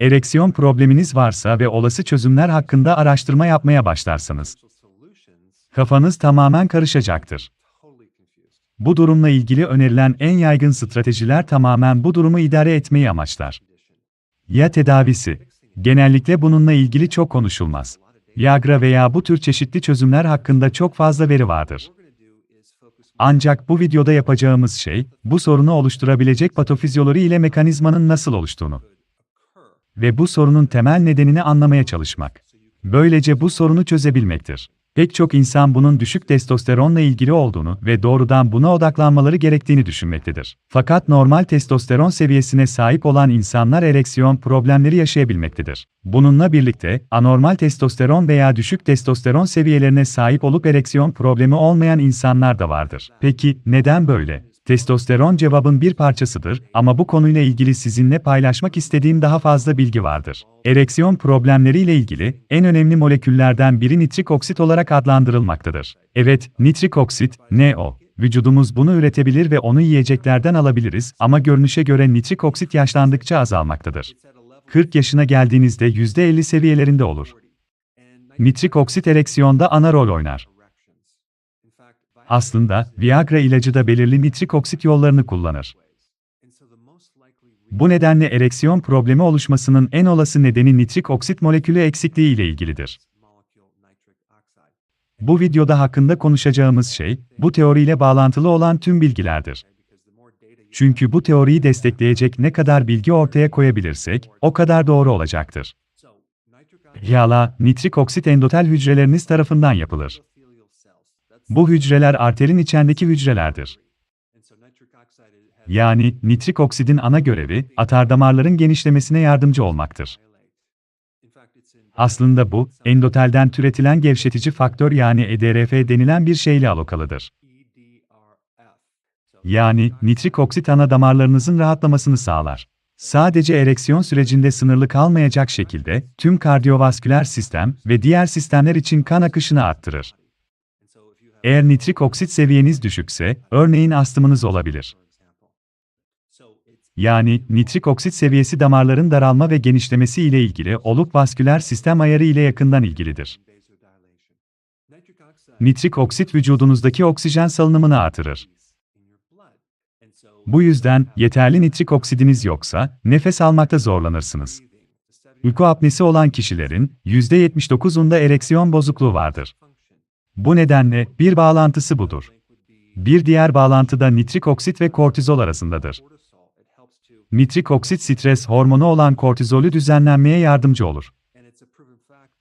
Ereksiyon probleminiz varsa ve olası çözümler hakkında araştırma yapmaya başlarsanız, kafanız tamamen karışacaktır. Bu durumla ilgili önerilen en yaygın stratejiler tamamen bu durumu idare etmeyi amaçlar. Ya tedavisi. Genellikle bununla ilgili çok konuşulmaz. Viagra veya bu tür çeşitli çözümler hakkında çok fazla veri vardır. Ancak bu videoda yapacağımız şey, bu sorunu oluşturabilecek patofizyoloji ile mekanizmanın nasıl oluştuğunu ve bu sorunun temel nedenini anlamaya çalışmak. Böylece bu sorunu çözebilmektir. Pek çok insan bunun düşük testosteronla ilgili olduğunu ve doğrudan buna odaklanmaları gerektiğini düşünmektedir. Fakat normal testosteron seviyesine sahip olan insanlar ereksiyon problemleri yaşayabilmektedir. Bununla birlikte, anormal testosteron veya düşük testosteron seviyelerine sahip olup ereksiyon problemi olmayan insanlar da vardır. Peki, neden böyle? Testosteron cevabın bir parçasıdır ama bu konuyla ilgili sizinle paylaşmak istediğim daha fazla bilgi vardır. Ereksiyon problemleriyle ilgili en önemli moleküllerden biri nitrik oksit olarak adlandırılmaktadır. Evet, nitrik oksit, ne o? Vücudumuz bunu üretebilir ve onu yiyeceklerden alabiliriz ama görünüşe göre nitrik oksit yaşlandıkça azalmaktadır. 40 yaşına geldiğinizde %50 seviyelerinde olur. Nitrik oksit ereksiyonda ana rol oynar. Aslında, Viagra ilacı da belirli nitrik oksit yollarını kullanır. Bu nedenle ereksiyon problemi oluşmasının en olası nedeni nitrik oksit molekülü eksikliği ile ilgilidir. Bu videoda hakkında konuşacağımız şey, bu teoriyle bağlantılı olan tüm bilgilerdir. Çünkü bu teoriyi destekleyecek ne kadar bilgi ortaya koyabilirsek, o kadar doğru olacaktır. Yağla, nitrik oksit endotel hücreleriniz tarafından yapılır. Bu hücreler arterin içindeki hücrelerdir. Yani, nitrik oksidin ana görevi, atardamarların genişlemesine yardımcı olmaktır. Aslında bu, endotelden türetilen gevşetici faktör yani EDRF denilen bir şeyle alokalıdır. Yani, nitrik oksit ana damarlarınızın rahatlamasını sağlar. Sadece ereksiyon sürecinde sınırlı kalmayacak şekilde, tüm kardiyovasküler sistem ve diğer sistemler için kan akışını arttırır. Eğer nitrik oksit seviyeniz düşükse, örneğin astımınız olabilir. Yani, nitrik oksit seviyesi damarların daralma ve genişlemesi ile ilgili olup vasküler sistem ayarı ile yakından ilgilidir. Nitrik oksit vücudunuzdaki oksijen salınımını artırır. Bu yüzden, yeterli nitrik oksidiniz yoksa, nefes almakta zorlanırsınız. Uyku apnesi olan kişilerin, %79'unda ereksiyon bozukluğu vardır. Bu nedenle, bir bağlantısı budur. Bir diğer bağlantı da nitrik oksit ve kortizol arasındadır. Nitrik oksit stres hormonu olan kortizolü düzenlenmeye yardımcı olur.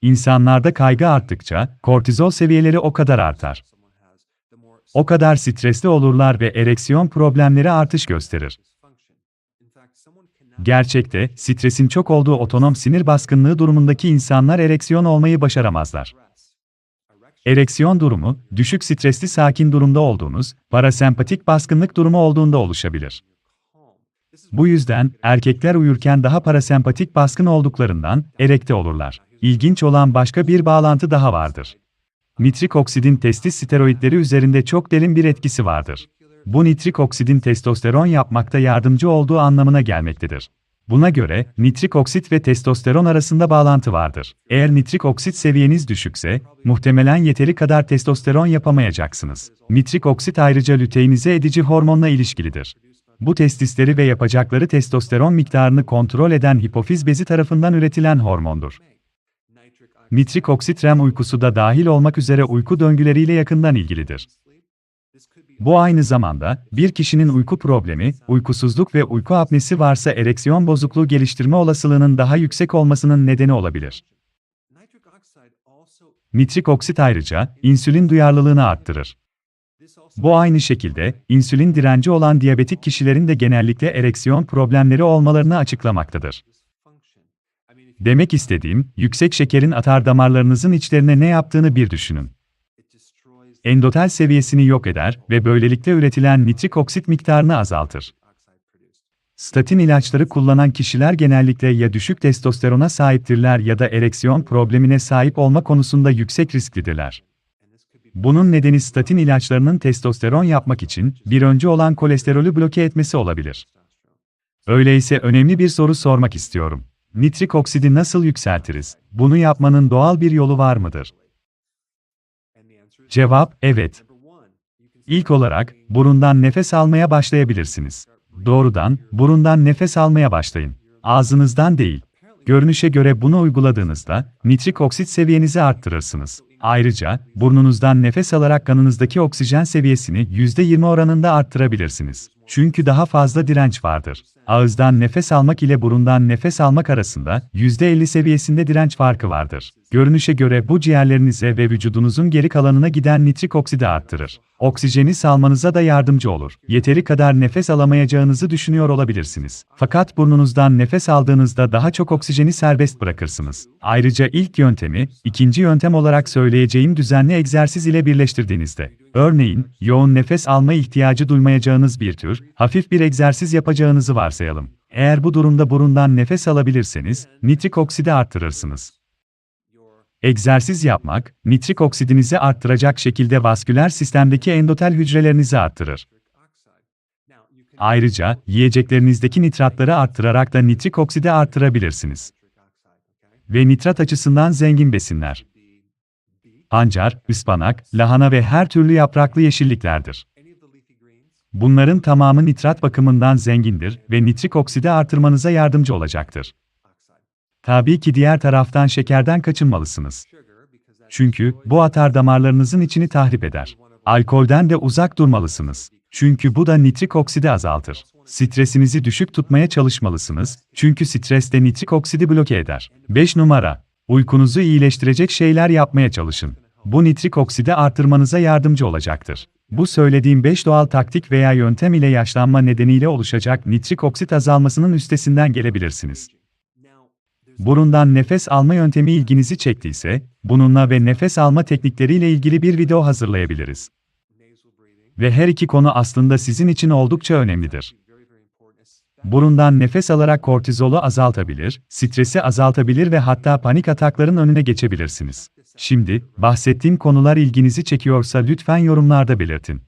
İnsanlarda kaygı arttıkça, kortizol seviyeleri o kadar artar. O kadar stresli olurlar ve ereksiyon problemleri artış gösterir. Gerçekte, stresin çok olduğu otonom sinir baskınlığı durumundaki insanlar ereksiyon olmayı başaramazlar. Ereksiyon durumu, düşük stresli sakin durumda olduğunuz, parasempatik baskınlık durumu olduğunda oluşabilir. Bu yüzden, erkekler uyurken daha parasempatik baskın olduklarından, erekte olurlar. İlginç olan başka bir bağlantı daha vardır. Nitrik oksidin testis steroidleri üzerinde çok derin bir etkisi vardır. Bu nitrik oksidin testosteron yapmakta yardımcı olduğu anlamına gelmektedir. Buna göre, nitrik oksit ve testosteron arasında bağlantı vardır. Eğer nitrik oksit seviyeniz düşükse, muhtemelen yeteri kadar testosteron yapamayacaksınız. Nitrik oksit ayrıca lüteinize edici hormonla ilişkilidir. Bu testisleri ve yapacakları testosteron miktarını kontrol eden hipofiz bezi tarafından üretilen hormondur. Nitrik oksit REM uykusu da dahil olmak üzere uyku döngüleriyle yakından ilgilidir. Bu aynı zamanda, bir kişinin uyku problemi, uykusuzluk ve uyku apnesi varsa ereksiyon bozukluğu geliştirme olasılığının daha yüksek olmasının nedeni olabilir. Nitrik oksit ayrıca, insülin duyarlılığını arttırır. Bu aynı şekilde, insülin direnci olan diyabetik kişilerin de genellikle ereksiyon problemleri olmalarını açıklamaktadır. Demek istediğim, yüksek şekerin atar damarlarınızın içlerine ne yaptığını bir düşünün. Endotel seviyesini yok eder ve böylelikle üretilen nitrik oksit miktarını azaltır. Statin ilaçları kullanan kişiler genellikle ya düşük testosterona sahiptirler ya da ereksiyon problemine sahip olma konusunda yüksek risklidirler. Bunun nedeni statin ilaçlarının testosteron yapmak için bir önce olan kolesterolü bloke etmesi olabilir. Öyleyse önemli bir soru sormak istiyorum. Nitrik oksidi nasıl yükseltiriz? Bunu yapmanın doğal bir yolu var mıdır? Cevap, evet. İlk olarak, burundan nefes almaya başlayabilirsiniz. Doğrudan, burundan nefes almaya başlayın. Ağzınızdan değil. Görünüşe göre bunu uyguladığınızda, nitrik oksit seviyenizi arttırırsınız. Ayrıca, burnunuzdan nefes alarak kanınızdaki oksijen seviyesini %20 oranında arttırabilirsiniz. Çünkü daha fazla direnç vardır. Ağızdan nefes almak ile burundan nefes almak arasında %50 seviyesinde direnç farkı vardır. Görünüşe göre bu ciğerlerinize ve vücudunuzun geri kalanına giden nitrik oksidi arttırır. Oksijeni salmanıza da yardımcı olur. Yeteri kadar nefes alamayacağınızı düşünüyor olabilirsiniz. Fakat burnunuzdan nefes aldığınızda daha çok oksijeni serbest bırakırsınız. Ayrıca ilk yöntemi, ikinci yöntem olarak söyleyeceğim düzenli egzersiz ile birleştirdiğinizde, örneğin, yoğun nefes alma ihtiyacı duymayacağınız bir tür, hafif bir egzersiz yapacağınızı varsayalım. Eğer bu durumda burundan nefes alabilirseniz, nitrik oksidi arttırırsınız. Egzersiz yapmak, nitrik oksidinizi arttıracak şekilde vasküler sistemdeki endotel hücrelerinizi arttırır. Ayrıca, yiyeceklerinizdeki nitratları arttırarak da nitrik oksidi arttırabilirsiniz. Ve nitrat açısından zengin besinler. Pancar, ıspanak, lahana ve her türlü yapraklı yeşilliklerdir. Bunların tamamı nitrat bakımından zengindir ve nitrik oksidi artırmanıza yardımcı olacaktır. Tabii ki diğer taraftan şekerden kaçınmalısınız. Çünkü bu atar damarlarınızın içini tahrip eder. Alkolden de uzak durmalısınız. Çünkü bu da nitrik oksidi azaltır. Stresinizi düşük tutmaya çalışmalısınız. Çünkü stres de nitrik oksidi bloke eder. 5 numara. Uykunuzu iyileştirecek şeyler yapmaya çalışın. Bu nitrik oksidi artırmanıza yardımcı olacaktır. Bu söylediğim 5 doğal taktik veya yöntem ile yaşlanma nedeniyle oluşacak nitrik oksit azalmasının üstesinden gelebilirsiniz. Burundan nefes alma yöntemi ilginizi çektiyse, bununla ve nefes alma teknikleriyle ilgili bir video hazırlayabiliriz. Ve her iki konu aslında sizin için oldukça önemlidir. Burundan nefes alarak kortizolu azaltabilir, stresi azaltabilir ve hatta panik atakların önüne geçebilirsiniz. Şimdi, bahsettiğim konular ilginizi çekiyorsa lütfen yorumlarda belirtin.